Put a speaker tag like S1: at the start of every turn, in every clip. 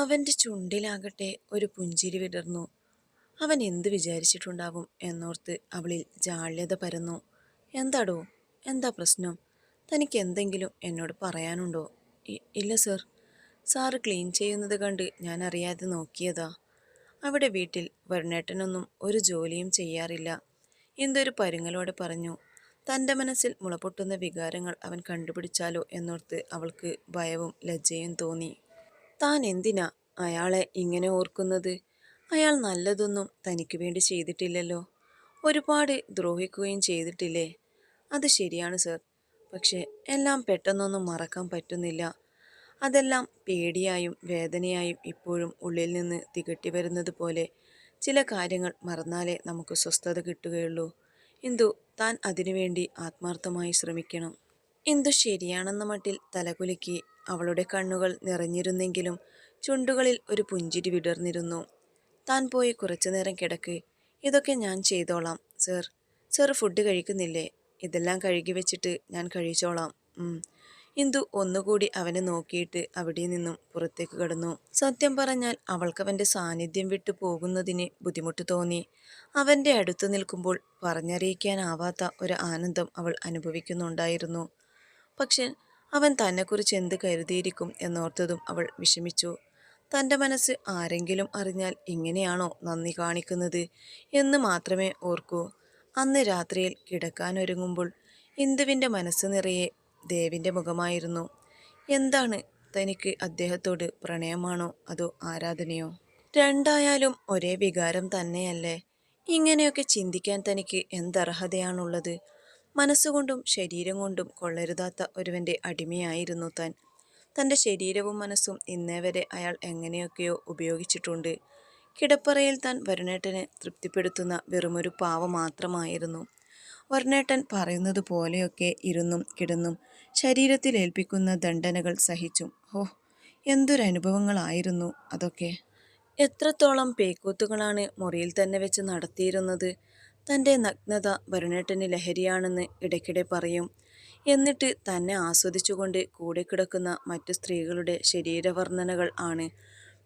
S1: അവന്റെ ചുണ്ടിലാകട്ടെ ഒരു പുഞ്ചിരി വിടർന്നു. അവൻ എന്ത് വിചാരിച്ചിട്ടുണ്ടാവും? എന്നോർത്ത് അവളിൽ ജാള്യത പരന്നു. എന്താടോ? എന്താ പ്രശ്നം? തനിക്ക് എന്തെങ്കിലും എന്നോട് പറയാനുണ്ടോ? ഇല്ല സർ. സാറ് ക്ലീൻ ചെയ്യുന്നത് കണ്ട് ഞാൻ അറിയാതെ നോക്കിയതാ. അവിടെ വീട്ടിൽ വരുണേട്ടനൊന്നും ഒരു ജോലിയും ചെയ്യാറില്ല. എന്തൊരു പരുങ്ങലോടെ പറഞ്ഞു. തന്റെ മനസ്സിൽ മുളപൊട്ടുന്ന വികാരങ്ങൾ അവൻ കണ്ടുപിടിച്ചാലോ എന്നോർത്ത് അവൾക്ക് ഭയവും ലജ്ജയും തോന്നി. താൻ എന്തിനാ അയാളെ ഇങ്ങനെ ഓർക്കുന്നത്? അയാൾ നല്ലതൊന്നും തനിക്ക് വേണ്ടി ചെയ്തിട്ടില്ലല്ലോ. ഒരുപാട് ദ്രോഹിക്കുകയും ചെയ്തിട്ടില്ലേ? അത് ശരിയാണ് സർ. പക്ഷേ എല്ലാം പെട്ടെന്നൊന്നും മറക്കാൻ പറ്റുന്നില്ല. അതെല്ലാം പേടിയായും വേദനയായും ഇപ്പോഴും ഉള്ളിൽ നിന്ന് തികട്ടി വരുന്നത് പോലെ ചില കാര്യങ്ങൾ മറന്നാലേ നമുക്ക് സ്വസ്ഥത കിട്ടുകയുള്ളൂ. ഇന്ദു താൻ അതിനുവേണ്ടി ആത്മാർത്ഥമായി ശ്രമിക്കണം? ഇന്ദു ശരിയാണെന്ന മട്ടിൽ തലകുലുക്കി അവളുടെ കണ്ണുകൾ നിറഞ്ഞിരുന്നെങ്കിലും ചുണ്ടുകളിൽ ഒരു പുഞ്ചിരി വിടർന്നിരുന്നു. താൻ പോയി കുറച്ചു നേരം കിടക്ക്. ഇതൊക്കെ ഞാൻ ചെയ്തോളാം സർ. Sir food കഴിക്കുന്നില്ലേ? ഇതെല്ലാം കഴുകി വെച്ചിട്ട് ഞാൻ കഴിച്ചോളാം. ഇന്ദു ഒന്നുകൂടി അവനെ നോക്കിയിട്ട് അവിടെ നിന്നും പുറത്തേക്ക് കടന്നു. സത്യം പറഞ്ഞാൽ അവൾക്കവന്റെ സാന്നിധ്യം വിട്ടു പോകുന്നതിന് ബുദ്ധിമുട്ട് തോന്നി. അവന്റെ അടുത്ത് നിൽക്കുമ്പോൾ പറഞ്ഞറിയിക്കാനാവാത്ത ഒരു ആനന്ദം അവൾ അനുഭവിക്കുന്നുണ്ടായിരുന്നു. പക്ഷെ അവൻ തന്നെക്കുറിച്ച് എന്ത് കരുതിയിരിക്കും എന്നോർത്തതും അവൾ വിഷമിച്ചു. തന്റെ മനസ്സ് ആരെങ്കിലും അറിഞ്ഞാൽ ഇങ്ങനെയാണോ നന്ദി കാണിക്കുന്നത് എന്ന് മാത്രമേ ഓർക്കൂ. അന്ന് രാത്രിയിൽ കിടക്കാനൊരുങ്ങുമ്പോൾ ഇന്ദുവിന്റെ മനസ്സ് നിറയെ ദേവിന്റെ മുഖമായിരുന്നു. എന്താണ് തനിക്ക് അദ്ദേഹത്തോട് പ്രണയമാണോ അതോ ആരാധനയോ? രണ്ടായാലും ഒരേ വികാരം തന്നെയല്ലേ? ഇങ്ങനെയൊക്കെ ചിന്തിക്കാൻ തനിക്ക് എന്തർഹതയാണുള്ളത്? മനസ്സുകൊണ്ടും ശരീരം കൊണ്ടും കൊള്ളരുതാത്ത ഒരുവന്റെ അടിമയായിരുന്നു താൻ. തന്റെ ശരീരവും മനസ്സും ഇന്നേ വരെ അയാൾ എങ്ങനെയൊക്കെയോ ഉപയോഗിച്ചിട്ടുണ്ട്. കിടപ്പറയിൽ താൻ വരുണേട്ടനെ തൃപ്തിപ്പെടുത്തുന്ന വെറുമൊരു പാവ മാത്രമായിരുന്നു. വരുണേട്ടൻ പറയുന്നത് പോലെയൊക്കെ ഇരുന്നും കിടന്നും ശരീരത്തിൽ ഏൽപ്പിക്കുന്ന ദണ്ഡനകൾ സഹിച്ചും ഓ എന്തൊരനുഭവങ്ങളായിരുന്നു അതൊക്കെ. എത്രത്തോളം പേക്കൂത്തുകളാണ് മുറിയിൽ തന്നെ വെച്ച് നടത്തിയിരുന്നത്. തന്റെ നഗ്നത വരുണേട്ടന് ലഹരിയാണെന്ന് ഇടയ്ക്കിടെ പറയും. എന്നിട്ട് തന്നെ ആസ്വദിച്ചുകൊണ്ട് കൂടെ കിടക്കുന്ന മറ്റു സ്ത്രീകളുടെ ശരീരവർണനകൾ ആണ്.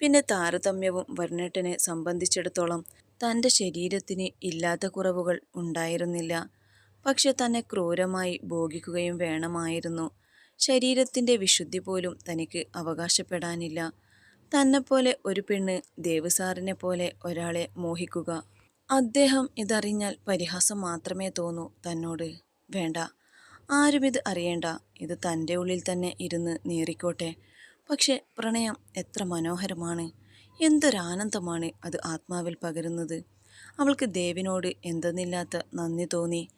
S1: പിന്നെ താരതമ്യവും വരുണേട്ടനെ സംബന്ധിച്ചിടത്തോളം തന്റെ ശരീരത്തിന് ഇല്ലാത്ത കുറവുകൾ ഉണ്ടായിരുന്നില്ല. പക്ഷെ തന്നെ ക്രൂരമായി ഭോഗിക്കുകയും വേണമായിരുന്നു. ശരീരത്തിന്റെ വിശുദ്ധി പോലും തനിക്ക് അവകാശപ്പെടാനില്ല. തന്നെപ്പോലെ ഒരു പെണ്ണ് ദേവസാറിനെ പോലെ ഒരാളെ മോഹിക്കുക അദ്ദേഹം ഇതറിഞ്ഞാൽ പരിഹാസം മാത്രമേ തോന്നൂ തന്നോട്. വേണ്ട. ആരും ഇത് അറിയേണ്ട. ഇത് തന്റെ ഉള്ളിൽ തന്നെ ഇരുന്ന് നീറിക്കോട്ടെ. പക്ഷെ പ്രണയം എത്ര മനോഹരമാണ്. എന്തൊരാനന്ദമാണ് അത് ആത്മാവിൽ പകരുന്നത്. അവൾക്ക് ദേവിനോട് എന്തെന്നില്ലാത്ത നന്ദി തോന്നി.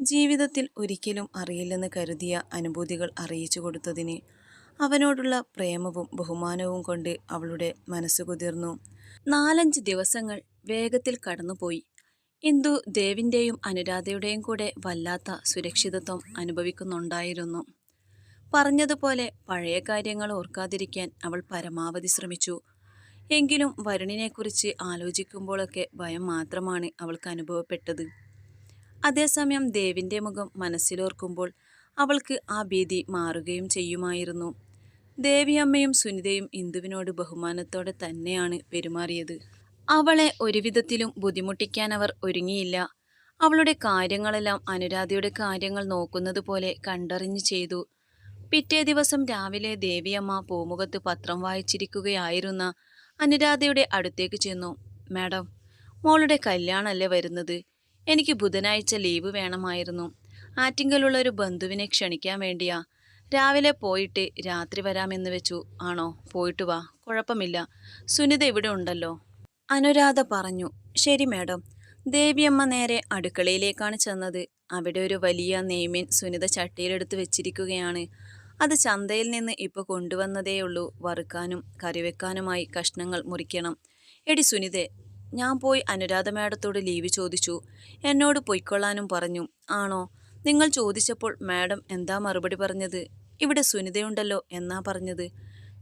S1: ജീവിതത്തിൽ ഒരിക്കലും അറിയില്ലെന്ന് കരുതിയ അനുഭൂതികൾ അറിയിച്ചു കൊടുത്തതിന് അവനോടുള്ള പ്രേമവും ബഹുമാനവും കൊണ്ട് അവളുടെ മനസ്സ് കുതിർന്നു. നാലഞ്ച് ദിവസങ്ങൾ വേഗത്തിൽ കടന്നുപോയി. ഇന്ദു ദേവിന്റെയും അനുരാധയുടെയും കൂടെ വല്ലാത്ത സുരക്ഷിതത്വം അനുഭവിക്കുന്നുണ്ടായിരുന്നു. പറഞ്ഞതുപോലെ പഴയ കാര്യങ്ങൾ ഓർക്കാതിരിക്കാൻ അവൾ പരമാവധി ശ്രമിച്ചു. എങ്കിലും വരുണിനെക്കുറിച്ച് ആലോചിക്കുമ്പോഴൊക്കെ ഭയം മാത്രമാണ് അവൾക്ക് അനുഭവപ്പെട്ടത്. അതേസമയം ദേവിന്റെ മുഖം മനസ്സിലോർക്കുമ്പോൾ അവൾക്ക് ആ ഭീതി മാറുകയും ചെയ്യുമായിരുന്നു. ദേവിയമ്മയും സുനിതയും ഇന്ദുവിനോട് ബഹുമാനത്തോടെ തന്നെയാണ് പെരുമാറിയത്. അവളെ ഒരുവിധത്തിലും ബുദ്ധിമുട്ടിക്കാൻ അവർ ഒരുങ്ങിയില്ല. അവളുടെ കാര്യങ്ങളെല്ലാം അനുരാധയുടെ കാര്യങ്ങൾ നോക്കുന്നത് പോലെ കണ്ടറിഞ്ഞു ചെയ്തു. പിറ്റേ ദിവസം രാവിലെ ദേവിയമ്മ പൂമുഖത്ത് പത്രം വായിച്ചിരിക്കുകയായിരുന്ന അനുരാധയുടെ അടുത്തേക്ക് ചെന്നു. മാഡം മോളുടെ കല്യാണമല്ലേ വരുന്നത്? എനിക്ക് ബുധനാഴ്ച ലീവ് വേണമായിരുന്നു. ആറ്റിങ്കലുള്ള ഒരു ബന്ധുവിനെ ക്ഷണിക്കാൻ വേണ്ടിയാ. രാവിലെ പോയിട്ട് രാത്രി വരാമെന്ന് വെച്ചു. ആണോ? പോയിട്ട് വാ. കുഴപ്പമില്ല. സുനിത ഇവിടെ ഉണ്ടല്ലോ. അനുരാധ പറഞ്ഞു ശരി മാഡം ദേവിയമ്മ നേരെ അടുക്കളയിലേക്കാണ് ചെന്നത്. അവിടെ ഒരു വലിയ നെയ്മീൻ സുനിത ചട്ടിയിലെടുത്ത് വെച്ചിരിക്കുകയാണ്. അത് ചന്തയിൽ നിന്ന് ഇപ്പോൾ കൊണ്ടുവന്നതേയുള്ളൂ. വറുക്കാനും കറിവെക്കാനുമായി കഷ്ണങ്ങൾ മുറിക്കണം. എടി സുനിതെ ഞാൻ പോയി അനുരാധ മാഡത്തോട് ലീവ് ചോദിച്ചു. എന്നോട് പൊയ്ക്കൊള്ളാനും പറഞ്ഞു. ആണോ? നിങ്ങൾ ചോദിച്ചപ്പോൾ മാഡം എന്താ മറുപടി പറഞ്ഞത്? ഇവിടെ സുനിതയുണ്ടല്ലോ എന്നാ പറഞ്ഞത്.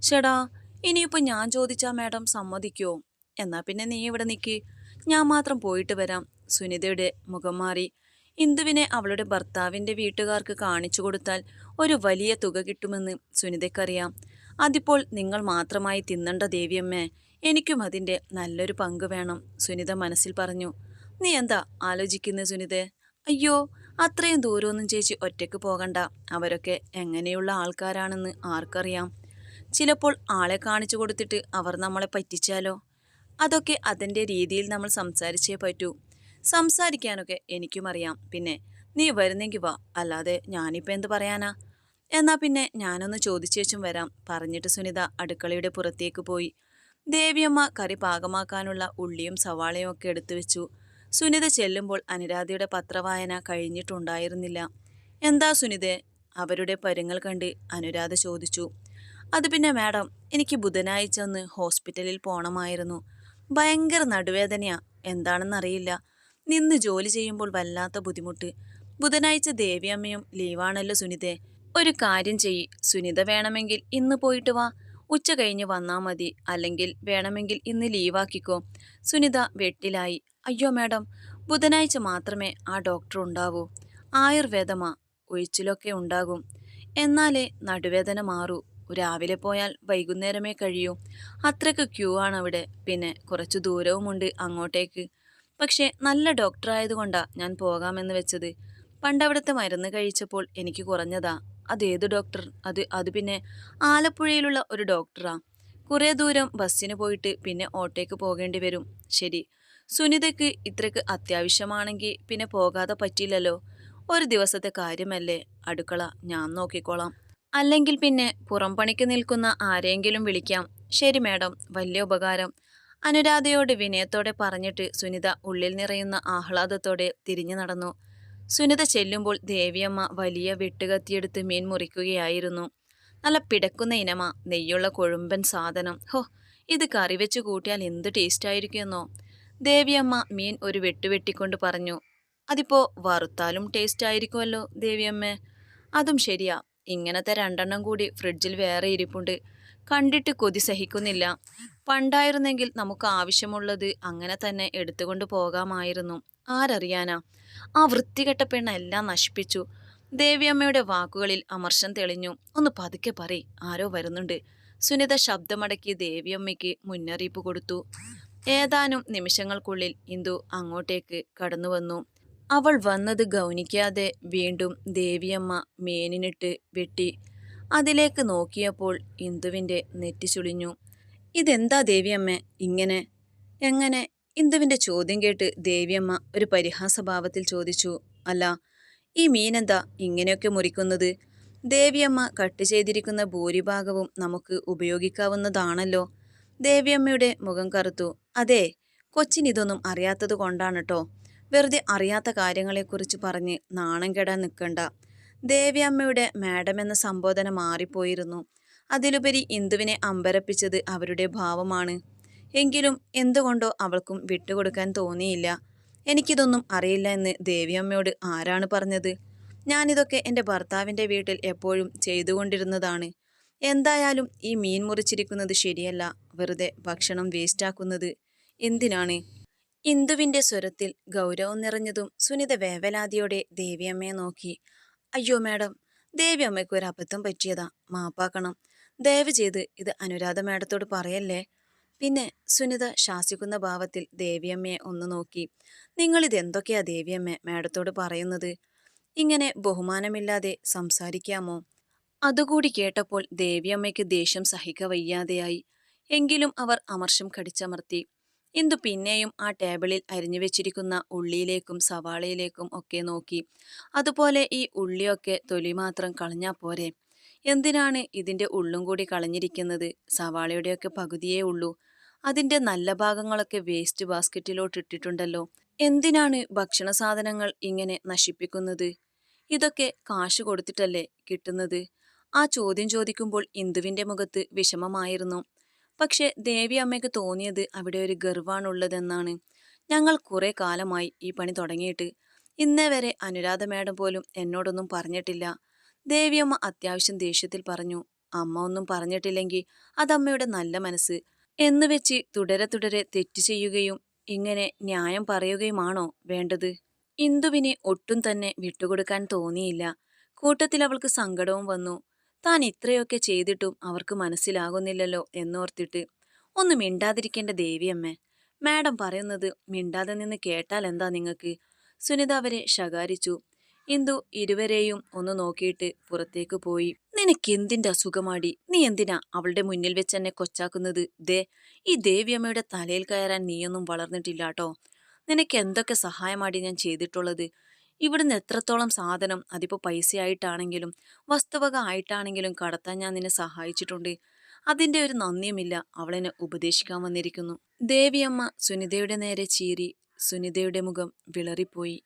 S1: ഷെടാ ഇനിയിപ്പോൾ ഞാൻ ചോദിച്ചാ മാഡം സമ്മതിക്കുമോ എന്നാ പിന്നെ നീ ഇവിടെ നിൽക്ക് ഞാൻ മാത്രം പോയിട്ട് വരാം. സുനിതയുടെ മുഖം മാറി. ഇന്ദുവിനെ അവളുടെ ഭർത്താവിന്റെ വീട്ടുകാർക്ക് കാണിച്ചു കൊടുത്താൽ ഒരു വലിയ തുക കിട്ടുമെന്ന് സുനിതയ്ക്കറിയാം. അതിപ്പോൾ നിങ്ങൾ മാത്രമായി തിന്നണ്ട ദേവിയമ്മേ എനിക്കും അതിന്റെ നല്ലൊരു പങ്ക് വേണം സുനിത മനസ്സിൽ പറഞ്ഞു. നീ എന്താ ആലോചിക്കുന്നത് സുനിത? അയ്യോ അത്രയും ദൂരമൊന്നും ചേച്ചി ഒറ്റയ്ക്ക് പോകണ്ട. അവരൊക്കെ എങ്ങനെയുള്ള ആൾക്കാരാണെന്ന് ആർക്കറിയാം. ചിലപ്പോൾ ആളെ കാണിച്ചു കൊടുത്തിട്ട് അവർ നമ്മളെ പറ്റിച്ചാലോ? അതൊക്കെ അതിന്റെ രീതിയിൽ നമ്മൾ സംസാരിച്ചേ പറ്റൂ. സംസാരിക്കാനൊക്കെ എനിക്കും അറിയാം. പിന്നെ നീ വരുന്നെങ്കിൽ വാ. അല്ലാതെ ഞാനിപ്പോൾ എന്ത് പറയാനാ? എന്നാൽ പിന്നെ ഞാനൊന്ന് ചോദിച്ചേച്ചും വരാം. പറഞ്ഞിട്ട് സുനിത അടുക്കളയുടെ പുറത്തേക്ക് പോയി. ദേവിയമ്മ കറി പാകമാക്കാനുള്ള ഉള്ളിയും സവാളയും ഒക്കെ എടുത്തു വെച്ചു. സുനിത ചെല്ലുമ്പോൾ അനുരാധയുടെ പത്രവായന കഴിഞ്ഞിട്ടുണ്ടായിരുന്നില്ല. എന്താ സുനിത? അവരുടെ പരുങ്ങൾ കണ്ട് അനുരാധ ചോദിച്ചു. അത് പിന്നെ മാഡം എനിക്ക് ബുധനാഴ്ച ഒന്ന് ഹോസ്പിറ്റലിൽ പോണമായിരുന്നു. ഭയങ്കര നടുവേദനയാ. എന്താണെന്നറിയില്ല. നിന്ന് ജോലി ചെയ്യുമ്പോൾ വല്ലാത്ത ബുദ്ധിമുട്ട്. ബുധനാഴ്ച ദേവിയമ്മയും ലീവാണല്ലോ സുനിതേ. ഒരു കാര്യം ചെയ്യ്. സുനിത വേണമെങ്കിൽ ഇന്ന് പോയിട്ട് വാ. ഉച്ച കഴിഞ്ഞ് വന്നാൽ മതി. അല്ലെങ്കിൽ വേണമെങ്കിൽ ഇന്ന് ലീവാക്കിക്കോ. സുനിത വെട്ടിലായി. അയ്യോ മാഡം ബുധനാഴ്ച മാത്രമേ ആ ഡോക്ടർ ഉണ്ടാവൂ. ആയുർവേദമാ. ഒഴിച്ചിലൊക്കെ ഉണ്ടാകും. എന്നാലേ നടുവേദന മാറൂ. രാവിലെ പോയാൽ വൈകുന്നേരമേ കഴിയൂ. അത്രയ്ക്ക് ക്യൂ ആണ് അവിടെ പിന്നെ കുറച്ച് ദൂരവുമുണ്ട് അങ്ങോട്ടേക്ക്. പക്ഷേ നല്ല ഡോക്ടർ ആയതുകൊണ്ടാ ഞാൻ പോകാമെന്ന് വെച്ചത്. പണ്ടവിടുത്തെ മരുന്ന് കഴിച്ചപ്പോൾ എനിക്ക് കുറഞ്ഞതാ. അതേത് ഡോക്ടർ? അത് അത് പിന്നെ ആലപ്പുഴയിലുള്ള ഒരു ഡോക്ടറാ. കുറേ ദൂരം ബസ്സിന് പോയിട്ട് പിന്നെ ഓട്ടോയ്ക്ക് പോകേണ്ടി വരും. ശരി. സുനിതയ്ക്ക് ഇത്രയ്ക്ക് അത്യാവശ്യമാണെങ്കിൽ പിന്നെ പോകാതെ പറ്റില്ലല്ലോ ഒരു ദിവസത്തെ കാര്യമല്ലേ? അടുക്കള ഞാൻ നോക്കിക്കോളാം. അല്ലെങ്കിൽ പിന്നെ പുറം പണിക്ക് നിൽക്കുന്ന ആരെങ്കിലും വിളിക്കാം. ശരി മാഡം വലിയ ഉപകാരം. അനുരാധയോട് വിനയത്തോടെ പറഞ്ഞിട്ട് സുനിത ഉള്ളിൽ നിറയുന്ന ആഹ്ലാദത്തോടെ തിരിഞ്ഞു നടന്നു. സുനിത ചെല്ലുമ്പോൾ ദേവിയമ്മ വലിയ വെട്ടുകത്തിയെടുത്ത് മീൻ മുറിക്കുകയായിരുന്നു. നല്ല പിടക്കുന്ന ഇനമ നെയ്യുള്ള കൊഴുമ്പൻ സാധനം. ഹോ ഇത് കറി വെച്ച് കൂട്ടിയാൽ എന്ത് ടേസ്റ്റ് ആയിരിക്കുമെന്നോ? ദേവിയമ്മ മീൻ ഒരു വെട്ടുവെട്ടിക്കൊണ്ട് പറഞ്ഞു. അതിപ്പോ വറുത്താലും ടേസ്റ്റ് ആയിരിക്കുമല്ലോ ദേവിയമ്മ. അതും ശരിയാ ഇങ്ങനത്തെ രണ്ടെണ്ണം കൂടി ഫ്രിഡ്ജിൽ വേറെ ഇരിപ്പുണ്ട്. കണ്ടിട്ട് കൊതി സഹിക്കുന്നില്ല. പണ്ടായിരുന്നെങ്കിൽ നമുക്ക് ആവശ്യമുള്ളത് അങ്ങനെ തന്നെ എടുത്തുകൊണ്ട് പോകാമായിരുന്നു. ആരറിയാനാ? ആ വൃത്തികെട്ട പെണ്ണ എല്ലാം നശിപ്പിച്ചു. ദേവിയമ്മയുടെ വാക്കുകളിൽ അമർഷം തെളിഞ്ഞു. ഒന്ന് പതുക്കെ പറ ആരോ വരുന്നുണ്ട്. സുനിത ശബ്ദമടക്കി ദേവിയമ്മയ്ക്ക് മുന്നറിയിപ്പ് കൊടുത്തു. ഏതാനും നിമിഷങ്ങൾക്കുള്ളിൽ ഇന്ദു അങ്ങോട്ടേക്ക് കടന്നു വന്നു അവൾ വന്നത് ഗൗനിക്കാതെ വീണ്ടും ദേവിയമ്മ മേനിനിട്ട് വെട്ടി അതിലേക്ക് നോക്കിയപ്പോൾ ഇന്ദുവിന്റെ നെറ്റി ചുളിഞ്ഞു. ഇതെന്താ ദേവിയമ്മ? ഇങ്ങനെ? എങ്ങനെ? ഇന്ദുവിന്റെ ചോദ്യം കേട്ട് ദേവിയമ്മ ഒരു പരിഹാസഭാവത്തിൽ ചോദിച്ചു. അല്ല ഈ മീനെന്താ ഇങ്ങനെയൊക്കെ മുറിക്കുന്നത്? ദേവിയമ്മ കട്ട് ചെയ്തിരിക്കുന്ന ഭൂരിഭാഗവും നമുക്ക് ഉപയോഗിക്കാവുന്നതാണല്ലോ. ദേവിയമ്മയുടെ മുഖം കറുത്തു. അതെ കൊച്ചിനിതൊന്നും അറിയാത്തത് കൊണ്ടാണ് കേട്ടോ വെറുതെ അറിയാത്ത കാര്യങ്ങളെക്കുറിച്ച് പറഞ്ഞ് നാണം കെടാൻ നിൽക്കണ്ട ദേവിയമ്മയുടെ മാഡം എന്ന സംബോധന മാറിപ്പോയിരുന്നു. അതിലുപരി ഇന്ദുവിനെ അമ്പരപ്പിച്ചത് അവരുടെ ഭാവമാണ്. എങ്കിലും എന്തുകൊണ്ടോ അവൾക്കും വിട്ടുകൊടുക്കാൻ തോന്നിയില്ല. എനിക്കിതൊന്നും അറിയില്ല എന്ന് ദേവിയമ്മയോട് ആരാണ് പറഞ്ഞത്? ഞാനിതൊക്കെ എന്റെ ഭർത്താവിന്റെ വീട്ടിൽ എപ്പോഴും ചെയ്തുകൊണ്ടിരുന്നതാണ്. എന്തായാലും ഈ മീൻ മുറിച്ചിരിക്കുന്നത് ശരിയല്ല. വെറുതെ ഭക്ഷണം വേസ്റ്റാക്കുന്നത് എന്തിനാണ്? ഇന്ദുവിന്റെ സ്വരത്തിൽ ഗൗരവം നിറഞ്ഞതും സുനിത വേവലാതിയോടെ ദേവിയമ്മയെ നോക്കി. അയ്യോ മാഡം ദേവിയമ്മയ്ക്ക് ഒരു അബദ്ധം പറ്റിയതാ. മാപ്പാക്കണം. ദയവ് ചെയ്ത് ഇത് അനുരാധ മാഡത്തോട് പറയല്ലേ? പിന്നെ സുനിത ശാസിക്കുന്ന ഭാവത്തിൽ ദേവിയമ്മയെ ഒന്ന് നോക്കി. നിങ്ങളിത് എന്തൊക്കെയാ ദേവിയമ്മ മാഡത്തോട് പറയുന്നത്? ഇങ്ങനെ ബഹുമാനമില്ലാതെ സംസാരിക്കാമോ? അതുകൂടി കേട്ടപ്പോൾ ദേവിയമ്മയ്ക്ക് ദേഷ്യം സഹിക്ക വയ്യാതെയായി എങ്കിലും അവർ അമർഷം കടിച്ചമർത്തി. ഇന്ദു പിന്നെയും ആ ടേബിളിൽ അരിഞ്ഞു വെച്ചിരിക്കുന്ന ഉള്ളിയിലേക്കും സവാളയിലേക്കും ഒക്കെ നോക്കി. അതുപോലെ ഈ ഉള്ളിയൊക്കെ തൊലി മാത്രം കളഞ്ഞാൽ പോരെ. എന്തിനാണ് ഇതിന്റെ ഉള്ളും കൂടി കളഞ്ഞിരിക്കുന്നത്? സവാളയുടെയൊക്കെ പകുതിയേ ഉള്ളൂ. അതിന്റെ നല്ല ഭാഗങ്ങളൊക്കെ വേസ്റ്റ് ബാസ്ക്കറ്റിലോട്ട് ഇട്ടിട്ടുണ്ടല്ലോ. എന്തിനാണ് ഭക്ഷണ സാധനങ്ങൾ ഇങ്ങനെ നശിപ്പിക്കുന്നത്? ഇതൊക്കെ കാശ് കൊടുത്തിട്ടല്ലേ കിട്ടുന്നത്? ആ ചോദ്യം ചോദിക്കുമ്പോൾ ഇന്ദുവിന്റെ മുഖത്ത് വിഷമമായിരുന്നു. പക്ഷെ ദേവി അമ്മയ്ക്ക് തോന്നിയത് അവിടെ ഒരു ഗർവാണുള്ളതെന്നാണ്. ഞങ്ങൾ കുറെ കാലമായി ഈ പണി തുടങ്ങിയിട്ട്. ഇന്നേ വരെ അനുരാധ മേഡം പോലും എന്നോടൊന്നും പറഞ്ഞിട്ടില്ല. ദേവിയമ്മ അത്യാവശ്യം ദേഷ്യത്തിൽ പറഞ്ഞു അമ്മ ഒന്നും പറഞ്ഞിട്ടില്ലെങ്കിൽ അതമ്മയുടെ നല്ല മനസ്സ് എന്ന് വെച്ച് തുടരെ തുടരെ തെറ്റ് ചെയ്യുകയും ഇങ്ങനെ ന്യായം പറയുകയുമാണോ വേണ്ടത്? ഇന്ദുവിനെ ഒട്ടും തന്നെ വിട്ടുകൊടുക്കാൻ തോന്നിയില്ല. കൂട്ടത്തിൽ അവൾക്ക് സങ്കടവും വന്നു. താൻ ഇത്രയൊക്കെ ചെയ്തിട്ടും അവർക്ക് മനസ്സിലാകുന്നില്ലല്ലോ എന്നോർത്തിട്ട് ഒന്ന് മിണ്ടാതിരിക്കേണ്ട ദേവിയമ്മേ മാഡം പറയുന്നത് മിണ്ടാതെ നിന്ന് കേട്ടാൽ എന്താ നിങ്ങൾക്ക്? സുനിത അവരെ ശകാരിച്ചു. ഇന്ദു ഇരുവരെയും ഒന്ന് നോക്കിയിട്ട് പുറത്തേക്ക് പോയി. നിനക്ക് എന്തിന്റെ അസുഖമാടി? നീ എന്തിനാ അവളുടെ മുന്നിൽ വെച്ച് എന്നെ കൊച്ചാക്കുന്നത്? ദേ ഈ ദേവിയമ്മയുടെ തലയിൽ കയറാൻ നീയൊന്നും വളർന്നിട്ടില്ലാട്ടോ. നിനക്ക് എന്തൊക്കെ സഹായമാടി ഞാൻ ചെയ്തിട്ടുള്ളത്? ഇവിടുന്ന് എത്രത്തോളം സാധനം അതിപ്പോ പൈസയായിട്ടാണെങ്കിലും വസ്തുവക ആയിട്ടാണെങ്കിലും കടത്താൻ ഞാൻ നിന്നെ സഹായിച്ചിട്ടുണ്ട്. അതിന്റെ ഒരു നന്ദിയുമില്ല അവളെന്നെ ഉപദേശിക്കാൻ വന്നിരിക്കുന്നു. ദേവിയമ്മ സുനിതയുടെ നേരെ ചീറി സുനിതയുടെ മുഖം വിളറിപ്പോയി.